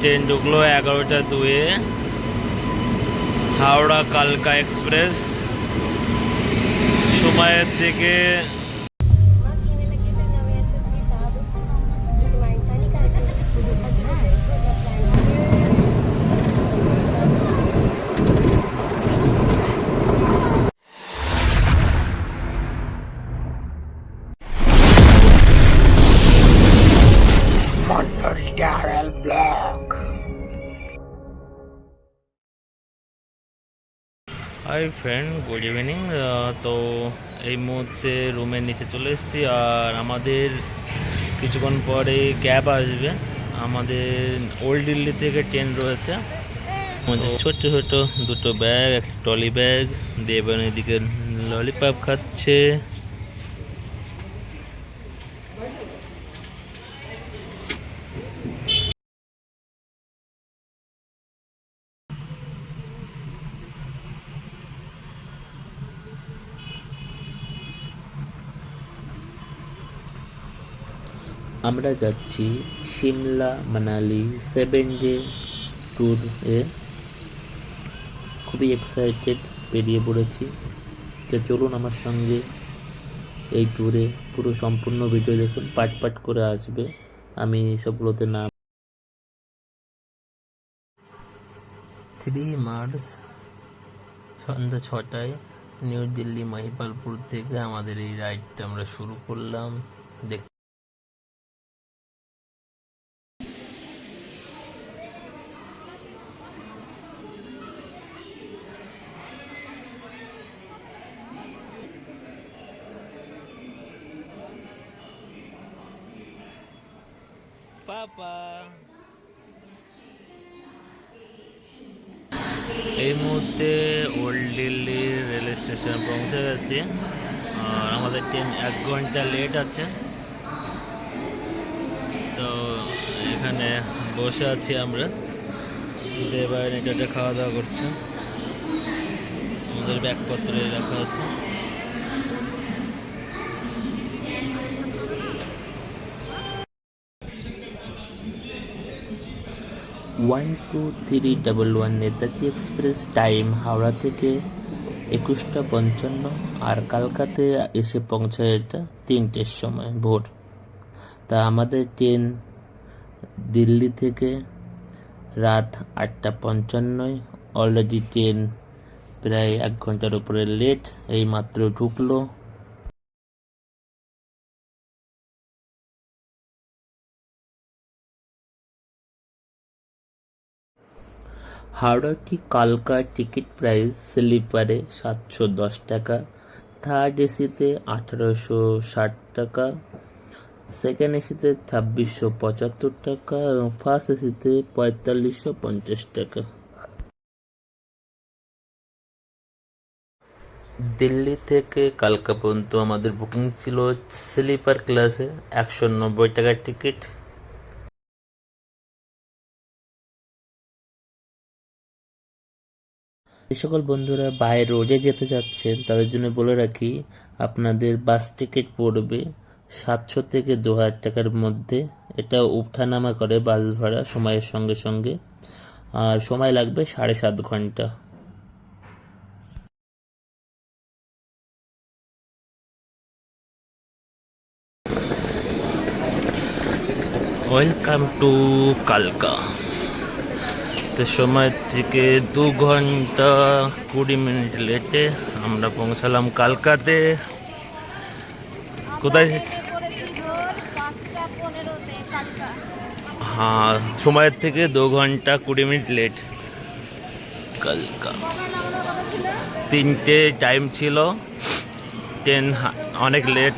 Train ঢুকলো এগারোটা দুয়ে। হাওড়া কালকা এক্সপ্রেস। সময়ের থেকে হাই ফ্রেন্ড গুড ইভিনিং তো এই মুহূর্তে রুমের নিচে চলে এসেছি আর আমাদের কিছুক্ষণ পরে ক্যাব আসবে। আমাদের ওল্ড দিল্লি থেকে ট্রেন রয়েছে। আমাদের ছোট্ট ছোট দুটো ব্যাগ একটা ট্রলি ব্যাগ দেবেন এদিকে ললিপপ খাচ্ছে। আমরা যাচ্ছি Shimla, Manali seven day tour এ। খুবই এক্সাইটেড বেরিয়ে পড়েছি। তো চলুন আমার সঙ্গে এই ট্যুরে পুরো সম্পূর্ণ ভিডিও দেখুন, পাট পাট করে আসবে। আমি সবগুলোতে নাম থ্রি মার্চ সন্ধ্যা ছটায় নিউ দিল্লি, মহিপালপুর থেকে আমাদের এই রাইডটা আমরা শুরু করলাম। দেখ পাপা এই মুহূর্তে ওল্ড দিল্লি রেল স্টেশনে পৌঁছে গেছি। আর আমাদের ট্রেন এক ঘণ্টা লেট আছে। তো এখানে বসে আছি আমরা। দেবায় নেটাতে খাওয়া দাওয়া করছে। আমাদের ব্যাগপত্রে রাখা আছে। One two three double one Netaji express time Howrah থেকে একুশটা পঞ্চান্ন আর কালকাতে এসে পৌঁছায় এটা তিনটের সময় ভোর। তা আমাদের ট্রেন দিল্লি থেকে রাত আটটা পঞ্চান্নয়। অলরেডি ট্রেন প্রায় এক ঘণ্টার উপরে লেট এই মাত্র ঢুকলো। হাওড়াটি কালকার টিকিট প্রাইস স্লিপারে সাতশো দশ টাকা, থার্ড এসিতে আঠারোশো ষাট টাকা, সেকেন্ড এসিতে ছাব্বিশশো পঁচাত্তর টাকা এবং ফার্স্ট এসিতে পঁয়তাল্লিশশো পঞ্চাশ টাকা। দিল্লি থেকে কালকা পর্যন্ত আমাদের বুকিং ছিল স্লিপার ক্লাসে একশো নব্বই টাকার টিকিট। যে সকল বন্ধুরা বাইরে রোডে যেতে যাচ্ছেন, তাদের জন্য বলে রাখি, আপনাদের বাস টিকিট পড়বে সাতশো থেকে দু হাজার টাকার মধ্যে। এটা উঠানামা করে বাস ভাড়া সময়ের সঙ্গে সঙ্গে, আর সময় লাগবে সাড়ে সাত ঘণ্টা। ওয়েলকাম টু কালকা তো সময় থেকে দু ঘণ্টা কুড়ি মিনিট লেটে আমরা পৌঁছালাম কালকাতে। কোথায়? হ্যাঁ সময়ের থেকে দু ঘণ্টা কুড়ি মিনিট লেট। কালকা। তিনটে টাইম ছিল। ট্রেন অনেক লেট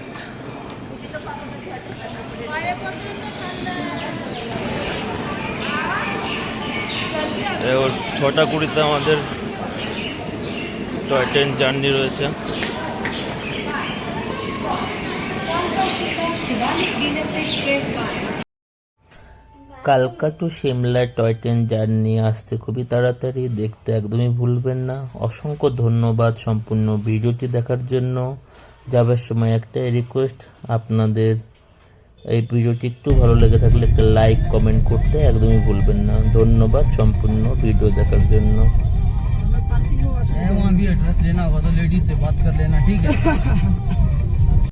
এবার ছটা কুড়িতে আমাদের টয় ট্রেন জার্নি রয়েছে। কালকা to Shimla toy train journey আসতে খুবই তাড়াতাড়ি, দেখতে একদমই ভুলবেন না। অসংখ্য ধন্যবাদ সম্পূর্ণ ভিডিওটি দেখার জন্য। যাবার সময় একটাই রিকোয়েস্ট আপনাদের এই ভিডিওটি একটু ভালো লেগে থাকলে একটা লাইক কমেন্ট করতে একদমই ভুলবেন না ধন্যবাদ সম্পূর্ণ ভিডিও দেখার জন্য है वहाँ भी एड्रेस लेना होगा तो लेडीज से बात कर लेना ठीक है